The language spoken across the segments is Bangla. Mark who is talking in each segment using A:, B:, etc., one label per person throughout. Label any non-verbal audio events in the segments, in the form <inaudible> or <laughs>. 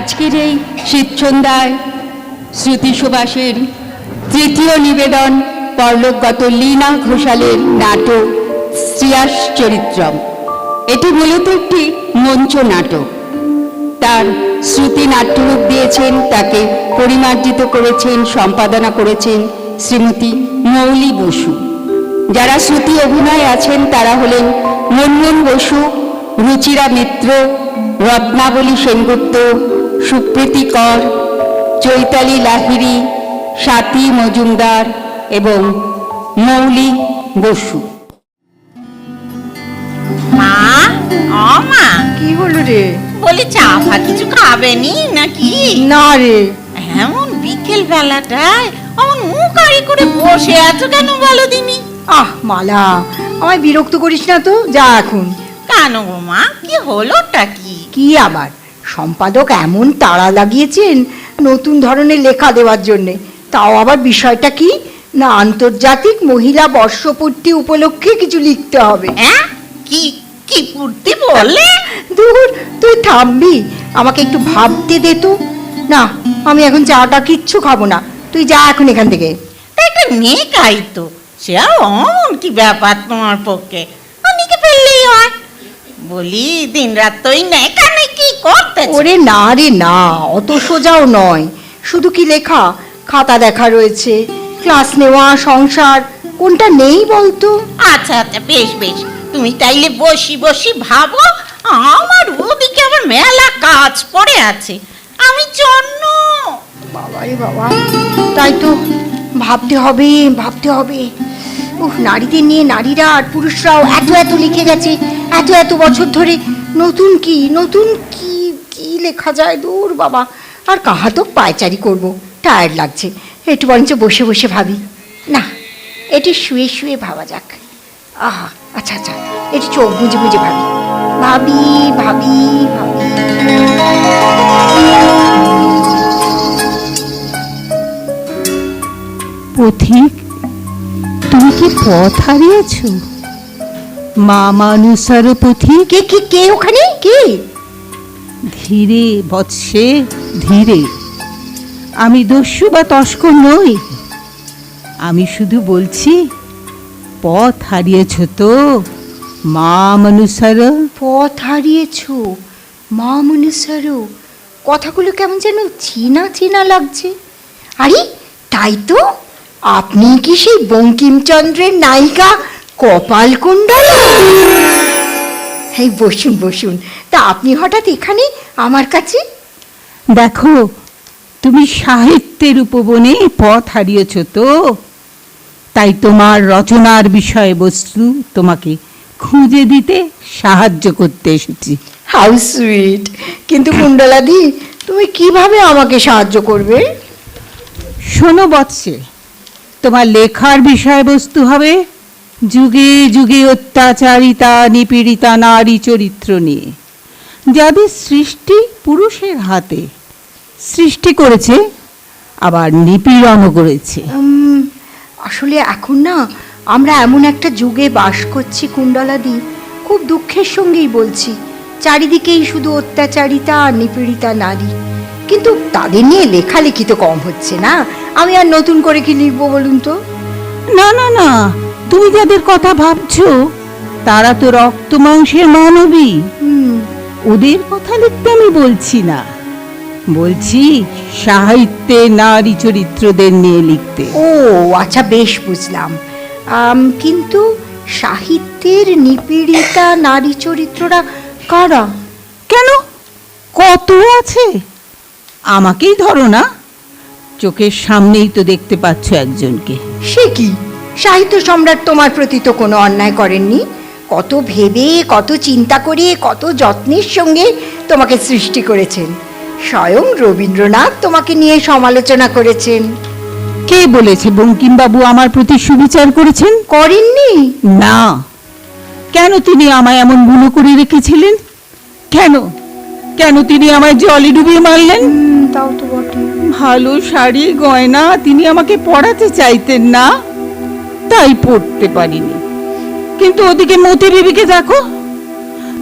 A: আজকের এই শীতসন্ধ্যায় শ্রুতি সুবাসের তৃতীয় নিবেদন পরলোকগত লীনা ঘোষালের নাটক শ্রিয়াস চরিত্রম। এটি মূলত একটি মঞ্চ নাটক। তার শ্রুতি নাট্যরূপ দিয়েছেন, তাকে পরিমার্জিত করেছেন, সম্পাদনা করেছেন শ্রীমতী মৌলি বসু। যারা শ্রুতি অভিনয়ে আছেন, তারা হলেন মনমোহন বসু, রুচিরা মিত্র, রত্নাবলী সেনগুপ্ত সুপ্রীতি কর চৈতালি লাহিড়ী স্বাতী মজুমদার এবং মৌলি বসু।
B: মা ও মা।
C: কি হলো রে?
B: বলি চা ভাত কিছু খাবেনি নাকি?
C: না রে।
B: এমন বিকেল বেলাটায় অমন মুখ আড়ি করে বসে আছো কেন বলো দিনি?
C: আহ মালা আমায় বিরক্ত করিস না তো যা এখন।
B: কেন গো মা কি হলোটা কি?
C: কি আবার? সম্পাদক এমন তাড়া লাগিয়েছেন নতুন ধরনের লেখা দেওয়ার জন্যে। তাও আবার বিষয়টা কি? না আন্তর্জাতিক মহিলা বর্ষপূর্তি উপলক্ষে কিছু লিখতে হবে।
B: হ্যাঁ কি কি পূর্তি
C: দূর তুই থামবি। আমাকে একটু ভাবতে দে তো। না আমি এখন চাটা কিচ্ছু খাব না। তুই যা এখন এখান থেকে।
B: একটা নেকাই তো। সে আর অমন কি ব্যাপার তোমার পক্ষে? অনেকে ফেললেই হয়? বলি দিন রাত তো ওই নেকা করতে
C: ওরে না রে না অত সোজাও নয়। শুধু কি লেখা? খাতা দেখা রয়েছে ক্লাস নেওয়া সংসার কোনটা নেই বলতো?
B: আচ্ছা আচ্ছা বেশ বেশ। তুমি তাইলে বসি বসি ভাবো আমার ওদিকে আবার মেলা কাজ পড়ে আছে। আমি জন্য।
C: বাবারে বাবা তাই তো ভাবতে হবে ভাবতে হবে। উফ নারীদের নিয়ে নারীরা আর পুরুষরাও এত এত লিখে গেছে এত এত বছর ধরে নতুন কি নতুন কি কি লেখা যায়? দূর বাবা। আর কাহা তো পায়চারি করব? টায়ার্ড লাগছে। একটু বরঞ্চ বসে বসে ভাবি। না, এটি শুয়ে শুয়ে ভাবা যাক। আহা আচ্ছা আচ্ছা এটি চোখ বুঝে বুঝে ভাবি। ভাবি ভাবি ভাবি।
D: পথিক, তুমি কি পথ হারিয়েছ? মা মানুষার পথিক
C: কে কে কে ওখানে? কে?
D: ধীরে বৎসে ধীরে। আমি দস্যু বা তস্কর নই। আমি শুধু বলছি পথ হারিয়েছ তো মা মানুষার
C: পথ হারিয়েছ মা মনুষ্যারও কথাগুলো কেমন যেন চেনা চেনা লাগছে। আরে তাই তো? আপনি কি সেই বঙ্কিমচন্দ্রের নায়িকা কপাল কুণ্ডলা। এই বসুন বসুন। তা আপনি হঠাৎ এখানে আমার কাছে?
D: দেখো তুমি সাহিত্যের উপবনে পথ হারিয়েছ তো। তাই তোমার রচনার বিষয়বস্তু তোমাকে খুঁজে দিতে সাহায্য করতে এসেছি।
C: How sweet. কিন্তু কুণ্ডলাদি তুমি কীভাবে আমাকে সাহায্য করবে?
D: শোনো বৎসে তোমার লেখার বিষয়বস্তু হবে যুগে যুগে অত্যাচারিতা নিপীড়িতা নারী চরিত্র নিয়ে। যাদের সৃষ্টি পুরুষের হাতে সৃষ্টি করেছে আবার নিপীড়নও করেছে।
C: আসলে এখন না আমরা এমন একটা যুগে বাস করছি কুণ্ডলাদি খুব দুঃখের সঙ্গেই বলছি। চারিদিকেই শুধু অত্যাচারিতা আর নিপীড়িতা নারী। কিন্তু তাদের নিয়ে লেখালেখি তো কম হচ্ছে না। আমি আর নতুন করে কি লিখব বলুন তো?
D: না না না। তুমি যাদের কথা ভাবছ তারা তো রক্ত মাংসের মানবী। ওদের কথা লিখতে আমি বলছি না। বলছি সাহিত্যে নারী চরিত্রদের নিয়ে লিখতে।
C: ও আচ্ছা বেশ বুঝলাম। কিন্তু সাহিত্যের নিপীড়িতা নারী চরিত্ররা কারা?
D: কেন? কত আছে? আমাকেই ধরো না। চোখের সামনেই তো দেখতে পাচ্ছ একজনকে।
C: সে কি? সাহিত্য সম্রাট তোমার প্রতি তো কোনো অন্যায় করেননি। কত ভেবে কত চিন্তা করে কত যত্নের সঙ্গে তোমাকে সৃষ্টি করেছেন। স্বয়ং রবীন্দ্রনাথ তোমাকে নিয়ে সমালোচনা করেছেন।
D: কে বলেছে বঙ্কিমবাবু আমার প্রতি সুবিচার করেছেন?
C: করেননি।
D: না। কেন তিনি আমায় এমন ভুলো করে রেখেছিলেন? কেন? কেন তিনি আমায় জলে ডুবিয়ে মারলেন?
C: তাও তো বটে
D: ভালো শাড়ি গয়না তিনি আমাকে পড়াতে চাইতেন না। তাই পড়তে পারিনি। কিন্তু ওদিকে মতি বিবিকে দেখো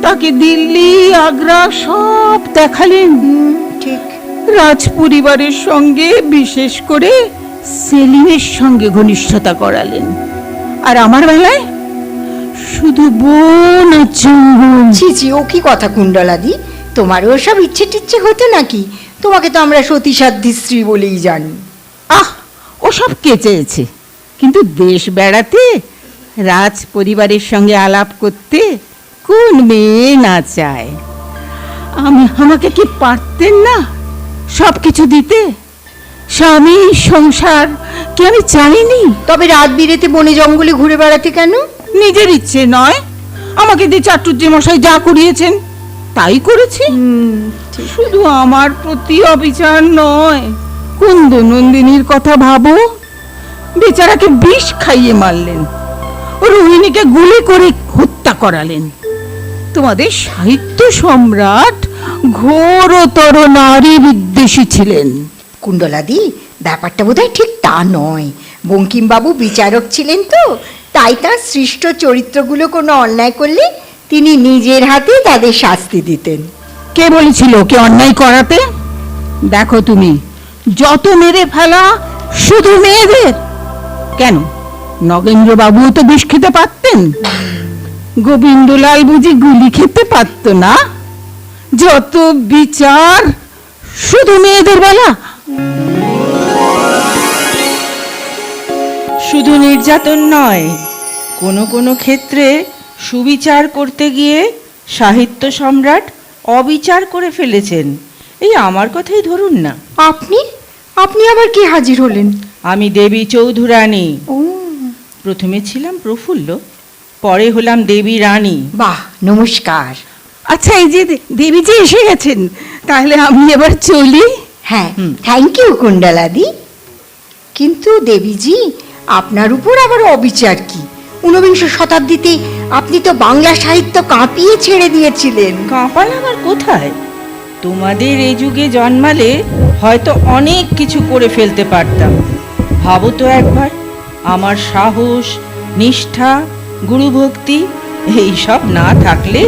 D: তাকে দিল্লি আগ্রা সব দেখালেন।
C: ঠিক।
D: রাজ পরিবারের সঙ্গে বিশেষ করে সেলিমের সঙ্গে ঘনিষ্ঠতা করালেন। আর আমার বেলায় শুধু বোন আর
C: ও কি কথা কুণ্ডলাদি? তোমারও সব ইচ্ছে টিচ্ছে হতো নাকি? তোমাকে তো আমরা সতী সাধ্যী স্ত্রী বলেই জানি।
D: আহ ওসব কে চেয়েছে? কিন্তু দেশ বেড়াতে রাজ পরিবারের সঙ্গে আলাপ করতে কোন মেয়ে না চায়? আমি আমাকে কি পারতেন না সব কিছু দিতে? স্বামী সংসার কি আমি চাইনি
C: তবে রাত বিরেতে বনে জঙ্গলে ঘুরে বেড়াতে কেন?
D: নিজের ইচ্ছে নয়। আমাকে দিয়ে চাটুর্য মশাই যা করিয়েছেন তাই করেছি। শুধু আমার প্রতি অবিচার নয়। কুন্দ নন্দিনীর কথা ভাবো? বেচারাকে বিষ খাইয়ে মারলেন। রোহিণীকে গুলি করে হত্যা করালেন। তোমাদের সাহিত্য সম্রাট ঘোরতর নারী বিদ্বেষী ছিলেন।
C: কুণ্ডলাদি ব্যাপারটা বোধহয় ঠিক তা নয়। বঙ্কিমবাবু বিচারক ছিলেন তো তাই তার সৃষ্ট চরিত্রগুলো কোনো অন্যায় করলে তিনি নিজের হাতে তাদের শাস্তি দিতেন।
D: কে বলেছিল কে অন্যায় করাতে? দেখো তুমি যত মেরে ফেলা শুধু মেয়েদের কেন? নগেন্দ্র বাবু তো বিষ খেতে পারতেন। গোবিন্দলাল বুঝি গুলি খেতে পারত না? যত বিচার শুধু মেয়েদের বেলা।
E: শুধু নির্যাতন নয় কোনো কোনো ক্ষেত্রে সুবিচার করতে গিয়ে সাহিত্য সম্রাট অবিচার করে ফেলেছেন। এই আমার কথাই ধরুন না।
C: আপনি? আপনি আবার কি হাজির হলেন?
E: আমি দেবী চৌধুরানী।
C: ও।
E: প্রথমে ছিলাম প্রফুল্ল পরে হলাম দেবী রানী।
C: বাহ নমস্কার।
D: আচ্ছা এই যে দেবীজি এসে গেছেন তাহলে আমি এবার চলি।
C: হ্যাঁ থ্যাংক ইউ কুণ্ডলাদি। কিন্তু দেবীজি আপনার উপর আবার অবিচার কি? ঊনবিংশ শতাব্দীতে আপনি তো বাংলা সাহিত্য কাঁপিয়ে ছেড়ে দিয়েছিলেন।
E: কাঁপাল আবার কোথায়? তোমাদের এই যুগে জন্মালে হয়তো অনেক কিছু করে ফেলতে পারতাম। ভাবো তো একবার। আমার সাহস নিষ্ঠা গুরুভক্তি এইসব না থাকলে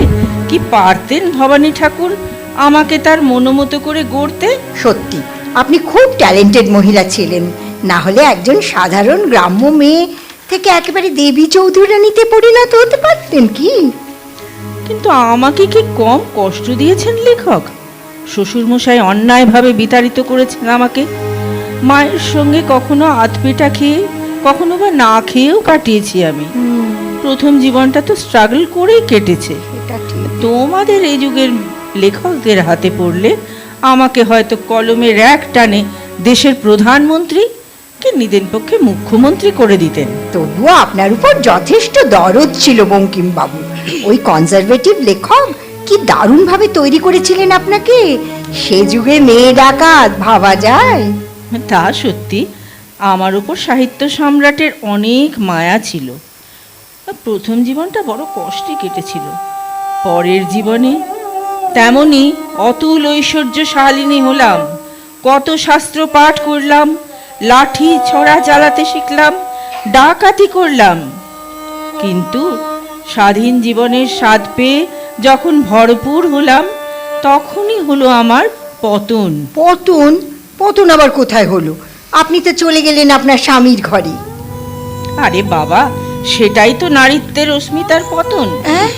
E: কি পারতেন ভবানী ঠাকুর আমাকে তার মনোমতো করে গড়তে?
C: সত্যি আপনি খুব ট্যালেন্টেড মহিলা ছিলেন। না হলে একজন সাধারণ গ্রাম্য মেয়ে থেকে একেবারে দেবী চৌধুরানীতে পরিণত হতে পারতেন কি?
E: কিন্তু আমাকে কি কম কষ্ট দিয়েছেন লেখক? শ্বশুরমশাই অন্যায়ভাবে বিতাড়িত করেছেন আমাকে। মায়ের সঙ্গে কখনো আধপেটা খেয়ে কখনো বা না খেয়েও কাটিয়েছি আমি। প্রথম জীবনটা তো স্ট্রাগল করেই কেটেছে। তোমাদের এই যুগের লেখকদের হাতে পড়লে আমাকে হয়তো কলমের এক টানে দেশের প্রধানমন্ত্রী কি নিদেন পক্ষে মুখ্যমন্ত্রী করে দিতেন।
C: তবুও আপনার উপর যথেষ্ট দরদ ছিল বঙ্কিমবাবু। ওই কনজারভেটিভ লেখক কি দারুণভাবে তৈরি করেছিলেন আপনাকে? সে যুগে মেয়ে ডাকাত ভাবা যায়।
E: তা সত্যি আমার উপর সাহিত্য সম্রাটের অনেক মায়া ছিল। প্রথম জীবনটা বড় কষ্টে কেটেছিল। পরের জীবনে তেমনি অতুল ঐশ্বর্যশালিনী হলাম। কত শাস্ত্র পাঠ করলাম, লাঠি ছড়া চালাতে শিখলাম, ডাকাতি করলাম। কিন্তু স্বাধীন জীবনের স্বাদ পেয়ে যখন ভরপুর হলাম, তখনই হলো আমার পতন।
C: পতন? পতন আবার কোথায় হলো? আপনি তো চলে গেলেন আপনার স্বামীর ঘরে।
E: আরে বাবা সেটাই তো নারীত্বের অস্মিতার পতন।
C: হ্যাঁ?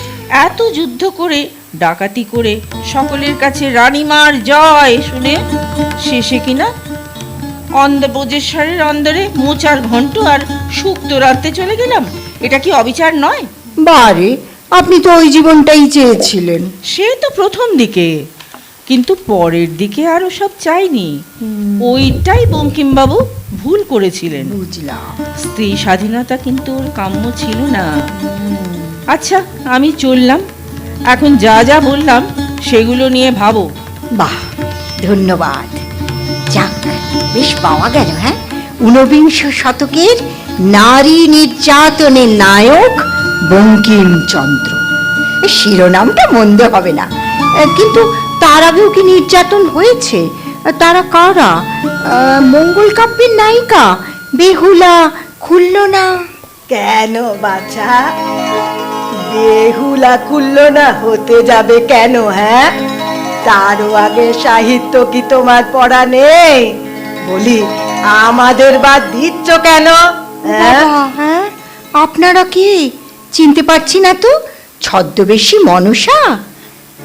E: এত যুদ্ধ করে ডাকাতি করে সকলের কাছে রানীমার জয় শুনে শেষে কিনা অন্ধ ব্রজেশ্বরের অন্দরে মোচার ঘন্ট আর সুক্ত রাখতে চলে গেলাম। এটা কি অবিচার নয়?
C: বারে আপনি তো ওই জীবনটাই চেয়েছিলেন।
E: সে তো প্রথম দিকে। কিন্তু পরের দিকে আরও সব চাইনি ওইটাই বঙ্কিমবাবু ভুল করেছিলেন।
C: বুঝলাম।
E: স্ত্রী স্বাধীনতা কিন্তু ওর কাম্য ছিল না। আচ্ছা আমি চললাম। এখন যা যা বললাম সেগুলো নিয়ে ভাবো।
C: বাহ ধন্যবাদ। যাক বেশ পাওয়া গেল হ্যাঁ? ঊনবিংশ শতকের নারী নির্যাতনের নায়ক বঙ্কিমচন্দ্র। শিরোনামটা মন্দ হবে না। কিন্তু তার আগেও কি নির্যাতন হয়েছে? তারা কারা? মঙ্গল কাব্যের নায়িকা? বেহুলা খুলল না
F: কেন বাছা? বেহুলা খুললো না হতে যাবে কেন হ্যাঁ? তারও আগে সাহিত্য কি তোমার পড়া নেই? বলি আমাদের বাদ দিচ্ছ কেন? হ্যাঁ?
C: হ্যাঁ? আপনারা কি চিনতে পারছি না তো? ছদ্মবেশী মনসা?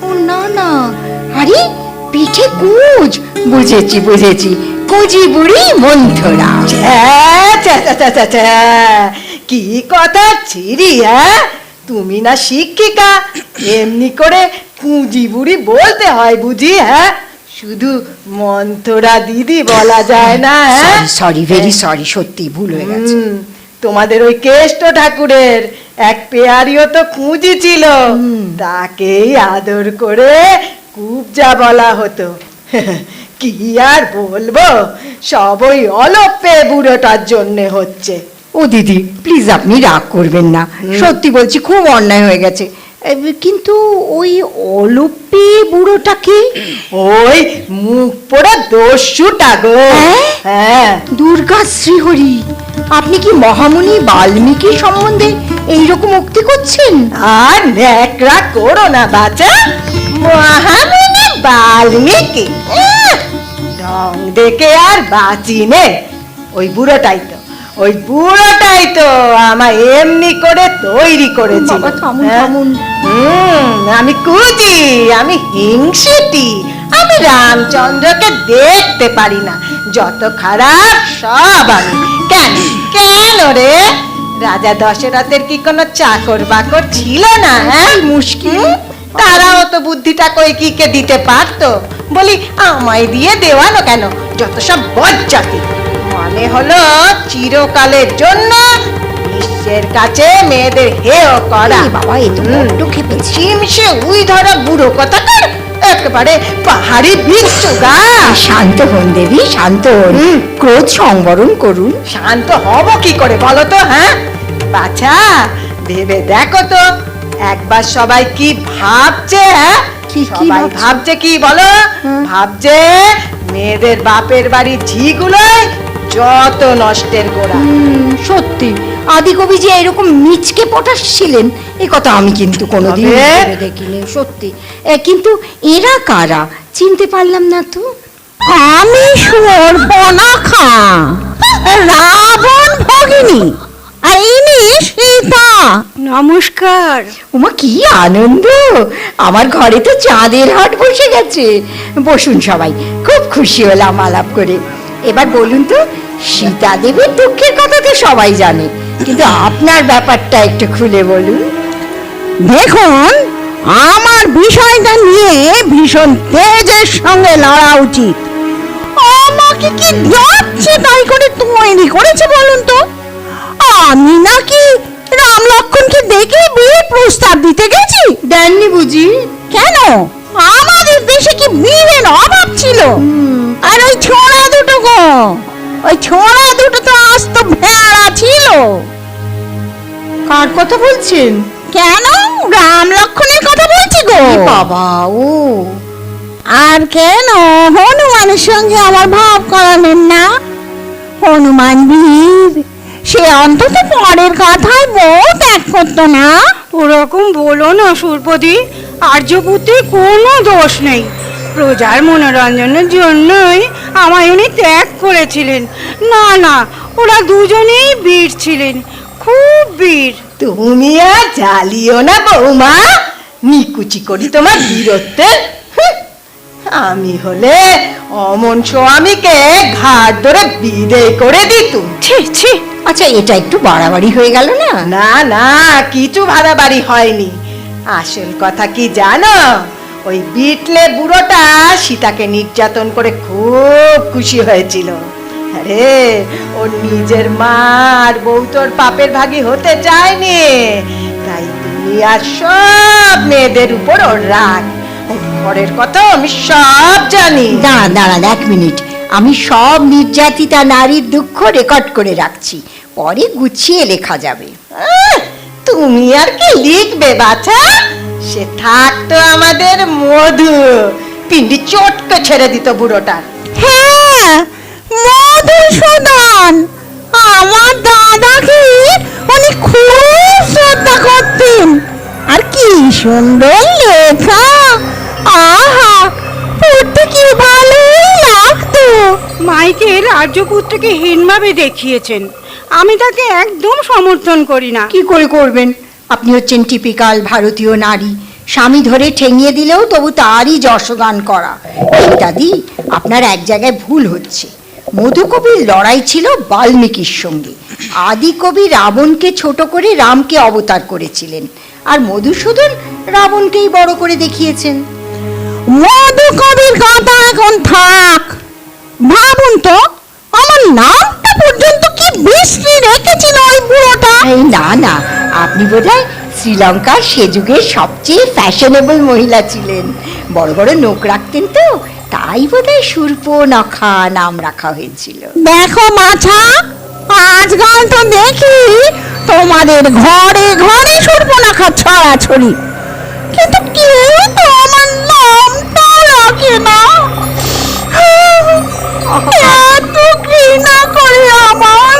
C: ও না না। আরে পিঠে কুজ। বুঝেছি বুঝেছি। কুজি বুড়ি মন্থরা।
F: কি কথা ছিরি হ্যাঁ? তুমি না শিক্ষিকা। এমনি করে পুঁজি বুড়ি বলতে হয় বুঝি হ্যাঁ? শুধু মন্থরা দিদি বলা যায় না হ্যাঁ?
C: সরি ভেরি সরি সত্যি ভুল হয়ে গেছে।
F: তোমাদের ওই কেষ্ট ঠাকুরের এক পেয়ারিও তো খুঁজি ছিল তাকেই আদর করে কুবজা বলা হতো। <laughs> কি আর বলব? সবই অলপে বুড়োটার জন্যে হচ্ছে।
C: ও দিদি প্লিজ আপনি রাগ করবেন না। সত্যি বলছি খুব অন্যায় হয়ে গেছে। কিন্তু ওই অলপে বুড়োটাকে
F: ওই মুখ পোড়া দস্যুটা গো।
C: হ্যাঁ?
F: হ্যাঁ।
C: দুর্গা শ্রীহরি আপনি কি মহামুনি বাল্মীকি সম্বন্ধে এইরকম উক্তি করছেন?
F: আর ন্যাকড়া করো না বাচ্চা মহামুনি বাল্মীকি। ঢং দেখে আর বাঁচি নে। ওই বুড়োটাই তো ওই বুড়োটাই তো আমায় এমনি করে তৈরি
C: থামুন,
F: হ্যাঁ? আমি কুজি আমি হিংসেটি আমি রামচন্দ্রকে দেখতে পারি না। যত খারাপ সব আমি। কেন কেন রে? রাজা দশরথের কি কোনো চাকর বাকর ছিল না হ্যাঁ? মুশকিল। তারাও তো বুদ্ধিটা কৈকিকে দিতে পারতো? বলি আমায় দিয়ে দেওয়ানো কেন? যত সব বজ্জাতি। মনে হলো চিরকালের জন্য বিশ্বের কাছে মেয়েদের হেয় করা?
C: বাবা, এ তো বড্ড খেপেছে।
F: চিমসে উই ধরা বুড়ো কথাকার একেবারে পাহাড়ি
C: শান্ত হন দেবী শান্ত হন। ক্রোধ সংবরণ করুন।
F: শান্ত হব কি করে বলো তো হ্যাঁ? বাছা ভেবে দেখো তো একবার সবাই কি ভাবছে হ্যাঁ?
C: কি- কি ভাবছে?
F: কি বলো? ভাবছে মেয়েদের বাপের বাড়ি ঝিগুলোই যত নষ্টের গোড়া।
C: সত্যি। আদিকবি যে এরকম মিচকে পটাশ ছিলেন এ কথা আমি কিন্তু কোনোদিন? ভেবে দেখিনি সত্যি। কিন্তু এরা কারা? চিনতে পারলাম না তো।
G: আমি সুবর্ণখা রাবণ ভগিনী আর ইনি সীতা।
C: নমস্কার। ওমা কি আনন্দ! আমার ঘরে তো চাঁদের হাট বসে গেছে। বসুন সবাই খুব খুশি হলাম আলাপ করে। এবার বলুন তো সীতা দেবীর দুঃখের কথা তো সবাই জানে। কিন্তু আপনার ব্যাপারটা একটু খুলে বলুন।
G: দেখুন আমার বিষয়টা নিয়ে ভীষণ তেজের সঙ্গে লড়া উচিত। আমাকে কি যাচ্ছে তাই করে তৈরি করেছে বলুন তো? আমি নাকি রাম লক্ষণকে দেখে বিয়ের প্রস্তাব দিতে গেছি?
C: দেননি বুঝি।
G: কেন? আমাদের দেশে কি বিয়ের অভাব ছিল? আর ওই ছোড়া দুটো গো। ওই ছোড়া দুটো তো আস্ত ভেড়া ছিল।
C: কার কথা বলছেন?
G: কেন? রাম লক্ষণের কথা বলছি গো।
C: বাবা ও।
G: আর কেন? হনুমানের সঙ্গে আমার ভাব করালেন না। হনুমান বীর সে অন্তত পরের কথায় বউ ত্যাগ করতো না।
H: ওরকম বলো না সুরপতি। আর্যপুত্রের কোনো দোষ নেই। প্রজার মনোরঞ্জনের জন্যই আমায় উনি ত্যাগ করেছিলেন। না না ওরা দুজনেই বীর ছিলেন। খুব বীর।
F: তুমি আর জ্বালিও না বৌমা। নিকুচি করি তোমার বীরত্বের। আমি হলে অমন স্বামীকে ঘাট ধরে বিদেয় করে দিতুম।
C: ছি ছি আচ্ছা এটা একটু বাড়াবাড়ি হয়ে গেল না?
F: না না কিছু ভাড়াবাড়ি হয়নি। আসল কথা কি জানো? ওই বিটলে বুড়োটা সীতাকে নির্যাতন করে খুব খুশি হয়েছিল। আরে ওর নিজের মা আর বউ তোর পাপের ভাগী হতে চায়নি। তাই তুমি আর সব মেয়েদের উপর ওর রাগ। ওর ঘরের কথা আমি সব জানি।
C: দাঁড়ান দাঁড়ান এক মিনিট। আমি সব নির্যাতিতা নারীর দুঃখ রেকর্ড করে রাখছি। পরে গুছিয়ে লেখা যাবে।
F: তুমি আর কি লিখবে বাছা? সে থাকতো আমাদের মধু। পিন্ডি চটকে ছেড়ে দিত বুড়োটা।
G: হ্যাঁ মধুসূদন আমার দাদাকে উনি খুব শ্রদ্ধা করতেন। আর কি সুন্দর লেখা। আহা পড়তে
C: কি ভালোই লাগতো।
H: মাইকে রাজ্যপুত্রকে হীনভাবে দেখিয়েছেন। আমি তাকে একদম সমর্থন করি না।
C: কি করে করবেন? আপনি হচ্ছেন টিপিক্যাল ভারতীয় নারী। স্বামী ধরে ঠেঙিয়ে দিলেও তবু তারই যশগান করা। দাদি আপনার এক জায়গায় ভুল হচ্ছে। মধুকবির লড়াই ছিল বাল্মীকির সঙ্গে। আদি কবি রাবণকে ছোট করে রামকে অবতার করেছিলেন। আর মধুসূদন রাবণকেই বড় করে দেখিয়েছেন। মধুকবির কথা এখন থাক। ভাবুন তো আমার নামটা পর্যন্ত কি বিশ্রী রেখেছিল ওই বুড়োটা? এই না না। আপনি বোধহয় শ্রীলঙ্কার সে যুগের সবচেয়ে ফ্যাশনেবল মহিলা ছিলেন। বড় বড় নোক রাখতেন তো, তাই বোধহয় সুর্পনখা নাম রাখা হয়েছিল। দেখো মাছা আজকাল তো দেখি তোমাদের ঘরে ঘরে সুর্পনখা ছড়াছড়ি। কিন্তু কেউ তো আমার নামটা রাখে না। এত ঘৃণা করে আমার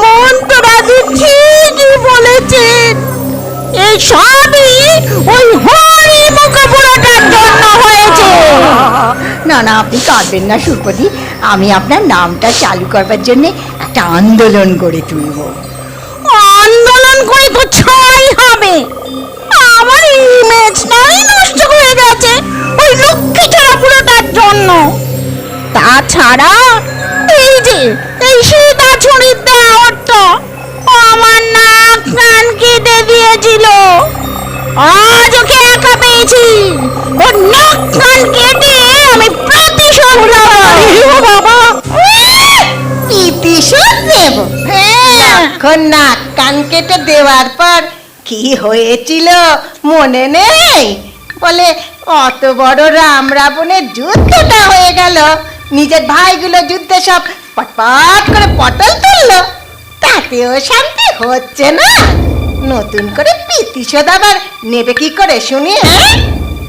C: মন ঠিকই বলেছেন? এই সবই ওই হরি মুখ জন্য হয়েছে। না না আপনি কাঁদবেন না সুপতি আমি আপনার নামটা চালু করবার জন্য একটা আন্দোলন গড়ে তুলব। আন্দোলন করে তো ছয় হবে। আমার ইমেজটাই নষ্ট হয়ে গেছে ওই লক্ষ্মী ছাড়া পুরোটার জন্য। তাছাড়া এই যে এই সীতা ছুরির দেওয়ারটা আমার নাক কান কেটে দিয়েছিল। আজ ওকে একা পেয়েছি। ওর নাক কান কেটে আমি প্রতিশোধ নেব। বাবা!
F: প্রতিশোধ দেব এখন নাক কান কেটে দেওয়ার পর কি হয়েছিল মনে নেই? বলে অত বড় রাম রাবণের যুদ্ধটা হয়ে গেল। নিজের ভাইগুলো যুদ্ধে সব পটপট করে পটল তুললো। তাতেও শান্তি হচ্ছে না। নতুন করে প্রতিশোধ আবার নেবে কি করে শুনি হ্যাঁ?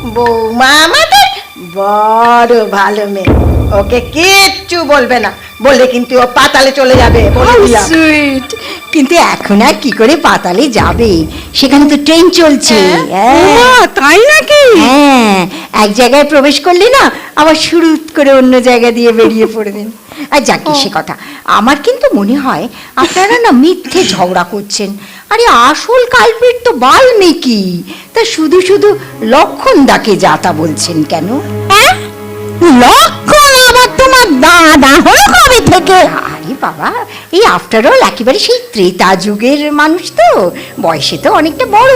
F: বৌমা আমাদের বড় ভালো মেয়ে। ওকে কিচ্ছু বলবে না। বললে কিন্তু ও পাতালে চলে যাবে বলে দিলাম।
C: সুইট কিন্তু এখন আর কি করে পাতালে যাবে? সেখানে তো ট্রেন চলছে। হ্যাঁ।
H: তাই নাকি?
C: হ্যাঁ। এক জায়গায় প্রবেশ করলে না আবার শুরু করে অন্য জায়গা দিয়ে বেরিয়ে পড়বেন। আর যাকে সে কথা। আমার কিন্তু মনে হয় আপনারা না মিথ্যে ঝগড়া করছেন। আরে আসল কালপিট তো বাল্মীকি। তা শুধু শুধু লক্ষণ দাকে যাতা বলছেন কেন? আবার তোমার দাদা হলো কবে থেকে? আরে বাবা এই আফটার অল একেবারে সেই ত্রেতা যুগের মানুষ তো। বয়সে তো অনেকটা বড়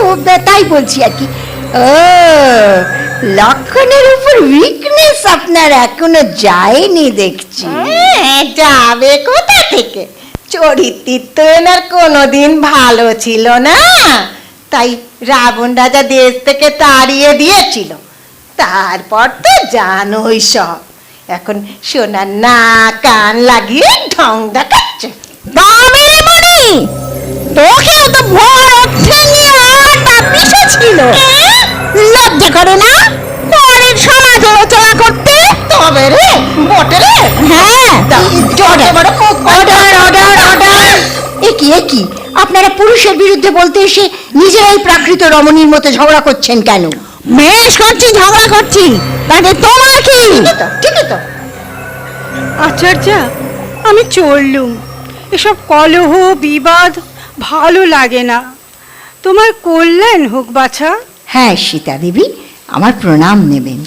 C: তাই বলছি আর কি। ও লক্ষণের উপর উইকনেস আপনার এখনও যায়নি দেখছি।
F: হ্যাঁ, যাবে কোথা থেকে? চরিত্রিত এনার কোনোদিন ভালো ছিল না। তাই রাবণ রাজা দেশ থেকে তাড়িয়ে দিয়েছিল। তারপর তো জানোই সব। এখন সোনার না কান লাগিয়ে ঢং দেখাচ্ছে।
C: দামি মনি তোকেও তো বড় ঠেঙিয়ে আটা পিষেছিল। লজ্জা করে না পরের সমাজ আলোচনা করতে।
F: তবে রে বটে রে।
C: হ্যাঁ। Order order order order. একি একি আপনারা পুরুষের বিরুদ্ধে বলতে এসে নিজেরাই প্রাকৃত রমণীর মতো ঝগড়া করছেন কেন? বেশ করছি ঝগড়া করছি। তাতে তোমার কি?
F: ঠিকই তো
H: আচার্যা আমি চললুম। এসব কলহ বিবাদ ভালো লাগে না। তোমার কল্যাণ হোক বাছা।
C: হ্যাঁ সীতা দেবী আমার প্রণাম নেবেন।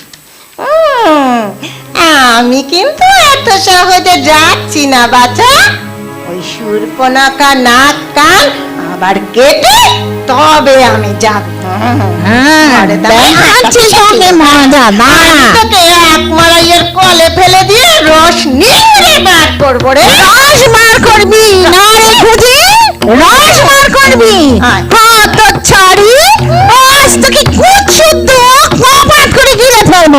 F: আমি কিন্তু এত সহজে যাচ্ছি না বাছা। ওই সুরপনাকা নাক কান আবার কেটে তবে আমি যাব আরে দাঁড়া।
C: দেখাচ্ছি তোকে মজা দাঁড়া
F: তোকে এক মারাইয়ের কলে ফেলে দিয়ে রস নিংড়ে বার করব রে।
C: রস মার করবি না রে খুঁজি রস মার করবি।
F: আয়।
C: ছাড়ি আজ তোকে কুচ শুদ্ধ কপাট করে গিলে ফেলব।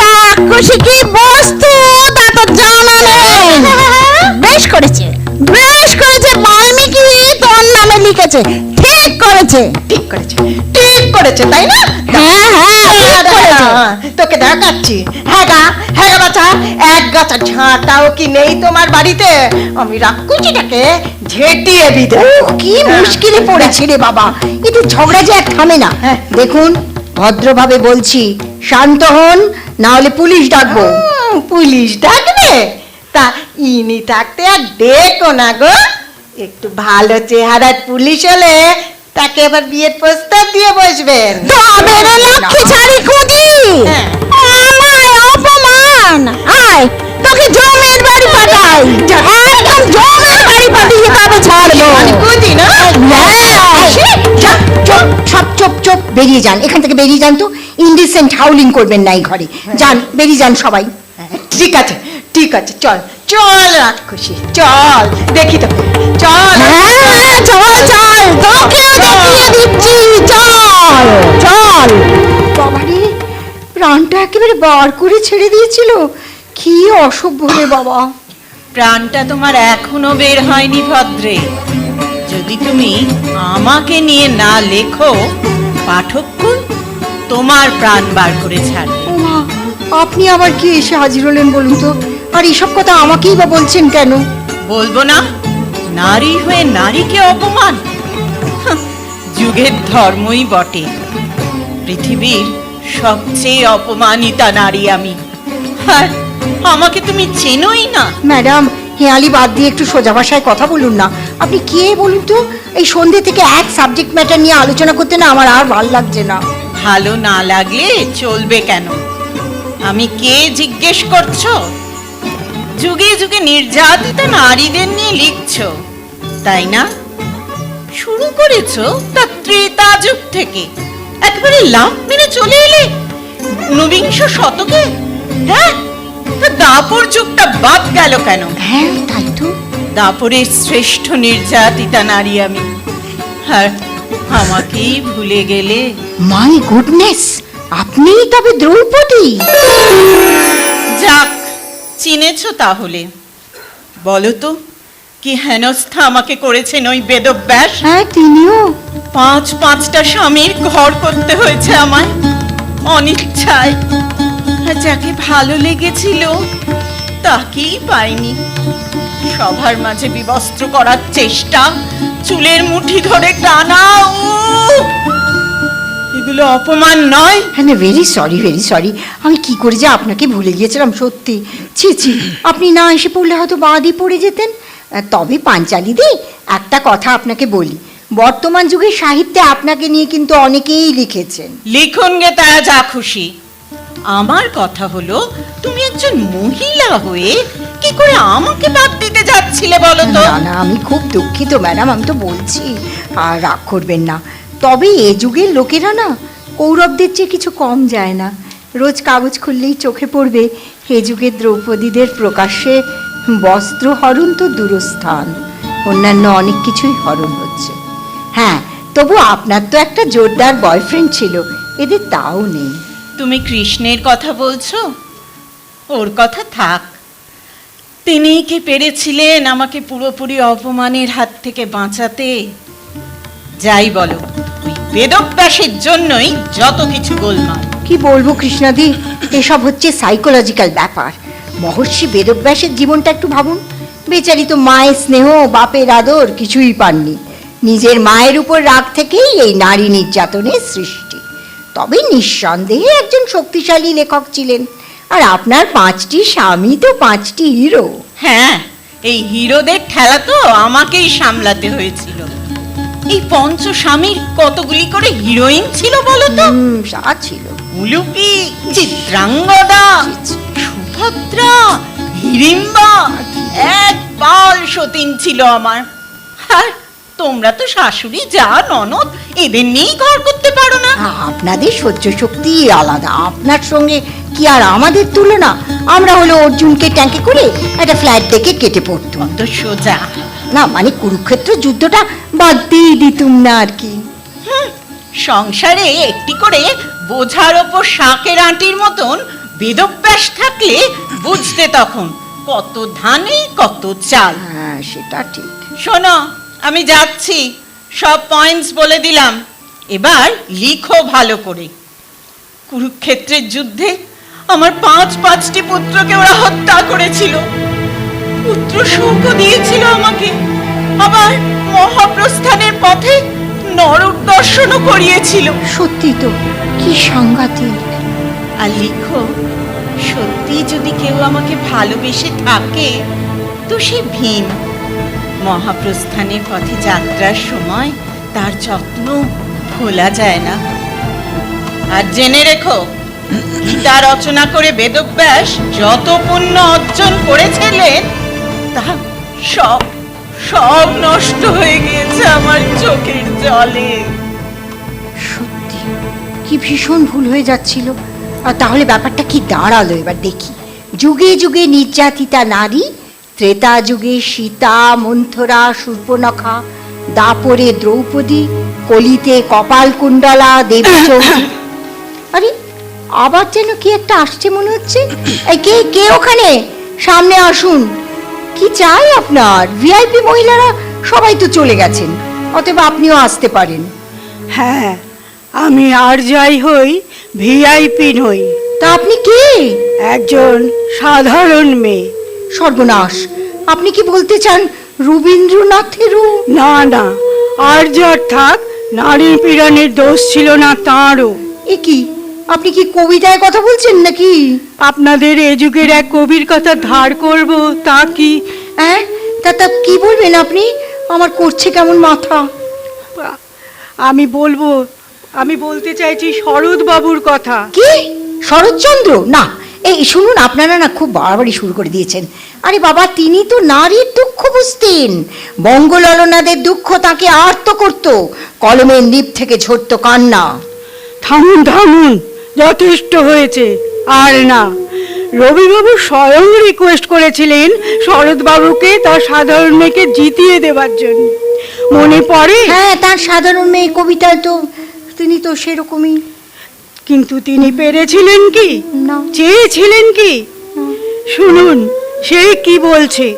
C: রাক্ষসী কি বস্তু তা তো জানা নেই। বেশ করেছে। বেশ করেছে নামে লিখেছে ঠিক করেছে।
F: ঠিক করেছে ঠিক করেছে তাই না?
C: হ্যাঁ হ্যাঁ ঠিক করেছে।
F: তোকে দেখাচ্ছি। হ্যাঁ গা হ্যাঁ বাচ্চা এক গাছা ঝাঁটাও কি নেই তোমার বাড়িতে? আমি রাক্ষুচিটাকে ঝেঁটিয়ে দিতে
C: কি মুশকিলে পড়েছে রে বাবা। এতে ঝগড়া যে আর থামে না।
F: হ্যাঁ।
C: দেখুন ভদ্রভাবে বলছি শান্ত হন না হলে পুলিশ ডাকবো।
F: পুলিশ ডাকবে? তা ইনি থাকতে আর দেখো না গো। একটু ভালো চেহারার পুলিশ হলে তাকে এবার বিয়ের প্রস্তাব দিয়ে বসবেন।
C: তবে লক্ষ্মী ছাড়ি খুঁজি।
F: হ্যাঁ।
C: আমায় অপমান। আয় তোকে জমের বাড়ি পাঠাই। একদম জমের বাড়ি পাঠিয়ে তবে ছাড়বো।
F: কুদি না।
C: চুপ চুপ চুপ বেরিয়ে যান। এখান থেকে বেরিয়ে যান তো। ইনডিসেন্ট হাউলিং করবেন না এই ঘরে। যান বেরিয়ে যান সবাই।
F: ঠিক আছে। ঠিক আছে চল। চল রাক্ষসী চল। দেখি তো। চল
C: হ্যাঁ চল চল। তোকেও দেখিয়ে দিচ্ছি চল। চল। বাবারে প্রাণটা একেবারে বার করে ছেড়ে দিয়েছিল। কি অসভ্য রে বাবা।
B: প্রাণটা তোমার এখনও বের হয়নি ভদ্রে। যদি তুমি আমাকে নিয়ে না লেখো পাঠককুল তোমার প্রাণ বার করে ছাড়বে।
C: আপনি আবার কি এসে হাজির হলেন বলুন তো? আর এসব কথা আমাকেই বা বলছেন কেন?
B: বলব না। নারী হয়ে নারীকে অপমান। যুগের ধর্মই বটে। পৃথিবীর সবচেয়ে অপমানিতা নারী আমি। আর আমাকে তুমি চেনোই না।
C: ম্যাডাম হেয়ালি বাদ দিয়ে একটু সোজা ভাষায় কথা বলুন না। আপনি কে বলুন তো? এই সন্ধে থেকে এক সাবজেক্ট ম্যাটার নিয়ে আলোচনা করতে না আমার আর ভালো লাগছে না।
B: ভালো না লাগলে চলবে কেন? আমি কে জিজ্ঞেস করছ? যুগে যুগে নির্যাতিত নারীদের নিয়ে লিখছো তাই না? শুরু করেছ তা ত্রেতা যুগ থেকে। একবারে লাভ মেরে চলে এলে ঊনবিংশ শতকে? হ্যাঁ? তা দাপর যুগটা বাদ গেল কেন?
C: হ্যাঁ তাই তো।
B: দাপরের শ্রেষ্ঠ নির্যাতিতা নারী আমি। আর আমাকেই ভুলে গেলে?
C: মাই গুডনেস আপনি তবে দ্রৌপদী।
B: যাক চিনেছ তাহলে? বলো তো কি হেনস্থা আমাকে করেছেন ওই বেদব্যাস?
C: হ্যাঁ তিনিও।
B: পাঁচ পাঁচটা স্বামীর ঘর করতে হয়েছে আমায় অনিচ্ছায়। যাকে ভালো লেগেছিল তাকেই পাইনি। সবার মাঝে বিবস্ত্র করার চেষ্টা চুলের মুঠি ধরে টানা উফ! এগুলো অপমান নয়।
C: হ্যাঁ ভেরি সরি ভেরি সরি আমি কি করে যে আপনাকে ভুলে গিয়েছিলাম সত্যি। ছি ছি আপনি না এসে পড়লে হয়তো বাদই পড়ে যেতেন। তবে পাঞ্চালি দি একটা কথা আপনাকে বলি। বর্তমান যুগে সাহিত্যে আপনাকে নিয়ে কিন্তু অনেকেই লিখেছেন।
B: লিখুন গে তারা যা খুশি। আমার কথা হলো তুমি একজন মহিলা হয়ে কি করে আমাকে বাদ দিতে যাচ্ছিলে বলো তো?
C: না না আমি খুব দুঃখিত ম্যাডাম আমি তো বলছি। আর রাগ করবেন না। তবে এ যুগের লোকেরা না কৌরবদের চেয়ে কিছু কম যায় না। রোজ কাগজ খুললেই চোখে পড়বে এ যুগের দ্রৌপদীদের প্রকাশ্যে বস্ত্র হরণ তো দূরস্থান। অন্যান্য অনেক কিছুই হরণ হচ্ছে। হ্যাঁ তবু আপনার তো একটা জোরদার বয়ফ্রেন্ড ছিল, এদের তাও নেই।
B: তুমি কৃষ্ণের কথা বলছো? ওর কথা থাক। তিনি কি পেরেছিলেন আমাকে পুরোপুরি অপমানের হাত থেকে বাঁচাতে? যাই বলো। ওই বেদব্যাসের জন্যই যত কিছু গোলমাল।
C: কি বলব কৃষ্ণাদি? এসব হচ্ছে সাইকোলজিক্যাল ব্যাপার। মহর্ষি বেদব্যাসের জীবনটা একটু ভাবুন। বেচারি তো মায়ের স্নেহ বাপের আদর কিছুই পাননি। নিজের মায়ের উপর রাগ থেকেই এই নারী নির্যাতনের সৃষ্টি। তবে নিঃসন্দেহে একজন শক্তিশালী লেখক ছিলেন। আর আপনার পাঁচটি স্বামী তো পাঁচটি হিরো।
B: হ্যাঁ এই হিরোদের খেলা তো আমাকেই সামলাতে হয়েছিল। এই পঞ্চ স্বামীর কতগুলি করে হিরোইন ছিল বলো তো
C: তা ছিল।
B: উলুপি চিত্রাঙ্গদা সুভদ্রা হিড়িম্বা এক পাল সতীন ছিল আমার। আর তোমরা তো শাশুড়ি যা ননদ এদের নিয়েই ঘর করতে পারো না।
C: আপনাদের সহ্য শক্তি আলাদা। আপনার সঙ্গে কি আর আমাদের তুলনা? আমরা হলো অর্জুনকে ট্যাঙ্কে করে একটা ফ্ল্যাট দেখে কেটে পড়তো
B: অত সোজা
C: না মানে কুরুক্ষেত্র যুদ্ধটা বাদ দিয়ে দিতুম না আর কি।
B: সংসারে একটি করে বোঝার ওপর শাকের আঁটির মতন বেদব্যাস থাকলে বুঝতে তখন কত ধানে কত চাল।
C: হ্যাঁ সেটা ঠিক।
B: শোনো আমি যাচ্ছি। সব পয়েন্টস বলে দিলাম। এবার লিখো ভালো করে। কুরুক্ষেত্রের যুদ্ধে আমার পাঁচ পাঁচটি পুত্রকে ওরা হত্যা করেছিল। পুত্র শোক দিয়েছিল আমাকে। আবার মহাপ্রস্থানের পথে নরক দর্শনও করিয়েছিল।
C: সত্যি তো কি সাংঘাতিক।
B: আর লিখো সত্যি যদি কেউ আমাকে ভালোবেসে থাকে তো সে ভীম। মহাপ্রস্থানের পথে যাত্রার সময় তার যত্ন ভোলা যায় না। আর জেনে রেখো গীতা রচনা করে বেদব্যাস যত পুণ্য অর্জন করেছিলেন তা সব সব নষ্ট হয়ে গিয়েছে আমার চোখের জলে।
C: সত্যি কি ভীষণ ভুল হয়ে যাচ্ছিল। আর তাহলে ব্যাপারটা কি দাঁড়াল এবার দেখি। যুগে যুগে নির্যাতিতা নারী ত্রেতা যুগে সীতা মন্থরা সূর্পনখা দাপরে দ্রৌপদী কলিতে কপালকুণ্ডলা দেবী <coughs> আরে আবার যেন কি একটা আসছে মনে হচ্ছে। কে কে ওখানে? সামনে আসুন। কি চাই আপনার? ভিআইপি মহিলারা সবাই তো চলে গেছেন। অতএব আপনিও আসতে পারেন।
H: হ্যাঁ আমি আর যাই হই ভিআইপি নই।
C: তা আপনি কে?
H: একজন সাধারণ মেয়ে।
C: সর্বনাশ। আপনি কি বলতে চান রবীন্দ্রনাথেরও?
H: না না আর যার থাক নারীর পীড়নের দোষ ছিল না তাঁরও।
C: এ কি? আপনি কি কবিতায় কথা বলছেন নাকি?
H: আপনাদের এ যুগের এক কবির কথা ধার করব তা কি?
C: হ্যাঁ তা তা কি বলবেন আপনি? আমার করছে কেমন মাথা।
H: আমি বলব আমি বলতে চাইছি শরৎ বাবুর কথা।
C: কি? শরৎচন্দ্র? না এই শুনুন আপনারা না খুব বাড়াবাড়ি শুরু করে দিয়েছেন। আরে বাবা তিনি তো নারীর দুঃখ বুঝতেন। বঙ্গললনাদের দুঃখ তাকে আর্ত করত। কলমের নিপ থেকে ঝরতো কান্না।
H: থামুন থামুন। যথেষ্ট হয়েছে। আর না রবিবাবু স্বয়ং রিকোয়েস্ট করেছিলেন শরৎবাবুকে তার সাধারণ মেয়েকে জিতিয়ে দেবার জন্য। মনে পড়ে?
C: হ্যাঁ তার সাধারণ মেয়ে কবিতায় তো তিনি তো সেরকমই।
H: কিন্তু তিনি পেরেছিলেন কি?
C: না।
H: চেয়েছিলেন কি? শুনুন সে কি বলছে?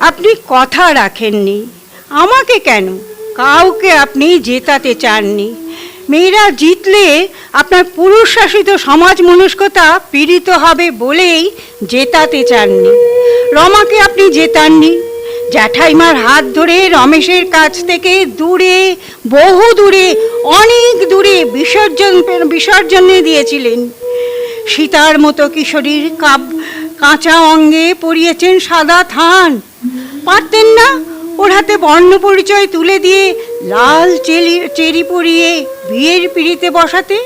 H: আপনি কথা রাখেননি। আমাকে কেন? কাউকে আপনি জেতাতে চাননি। মেয়েরা জিতলে আপনার পুরুষ শাসিত সমাজ মনস্কতা পীড়িত হবে বলেই জেতাতে চাননি। রমাকে আপনি জেতাননি। জ্যাঠাইমার হাত ধরে রমেশের কাছ থেকে দূরে, বহু দূরে, অনেক দূরে বিসর্জন বিসর্জনে দিয়েছিলেন। সীতার মতো কিশোরীর কাব কাঁচা অঙ্গে পরিয়েছেন সাদা থান। পারতেন না ওর হাতে বর্ণ পরিচয় তুলে দিয়ে লাল চেলি, চেরি পরিয়ে বিয়ের পিড়িতে বসাতে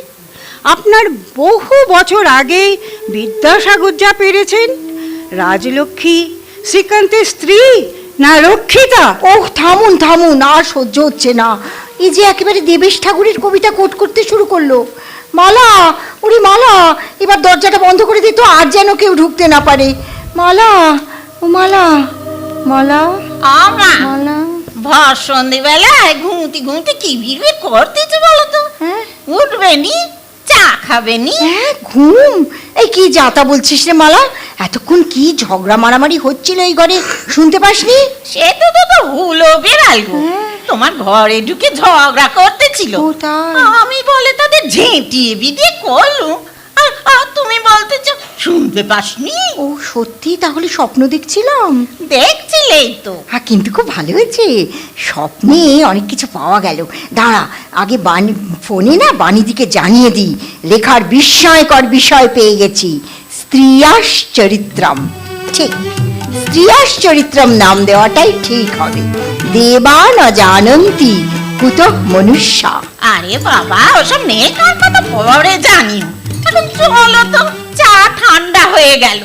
H: আপনার বহু বছর আগে বিদ্যাসাগর যা পেরেছেন রাজলক্ষ্মী শ্রীকান্তের স্ত্রী না রক্ষিতা?
C: ওহ থামুন থামুন আর সহ্য হচ্ছে না। এই যে একেবারে দেবেশ ঠাকুরের কবিতা কোট করতে শুরু করল। মালা উনি মালা এবার দরজাটা বন্ধ করে দিত আর যেন কেউ ঢুকতে না পারে। মালা ও মালা মালা
B: আমা
C: মালা।
B: ভর সন্ধেবেলায় ঘুমতি ঘুমতি কি ভিড় করতেছে বলো তো
C: হ্যাঁ।
B: উঠবে নি চা খাবে নি
C: হ্যাঁ ঘুম। এই কি যাতা বলছিস রে মালা? এতক্ষণ কি ঝগড়া মারামারি হচ্ছিল এই ঘরে? শুনতে পাসনি?
B: সে তো তো তো হুলো বেড়াল গো। তোমার ঘরে ঢুকে ঝগড়া করতেছিল। আমি বলে তাদের ঝেঁটিয়ে বিদিয়ে করলু আর আর তুমি বলতেছ শুনতে পাসনি?
C: ও সত্যি? তাহলে স্বপ্ন দেখছিলাম।
B: দেখছিলেই তো।
C: হ্যাঁ কিন্তু খুব ভালো হয়েছে। স্বপ্নে অনেক কিছু পাওয়া গেল। দাঁড়া আগে বাণী ফোনে না বাণীদিকে জানিয়ে দিই। লেখার বিস্ময়কর বিষয় পেয়ে গেছি। স্ত্রিয়াস চরিত্রম ঠিক স্ত্রিয়াস চরিত্রম নাম দেওয়াটাই ঠিক হবে। দেবা ন জানন্তি কুত মনুষ্যা।
B: আরে বাবা ওসব নেই কার কথা পরে জানিও। এখন চলো তো চা ঠান্ডা হয়ে গেল।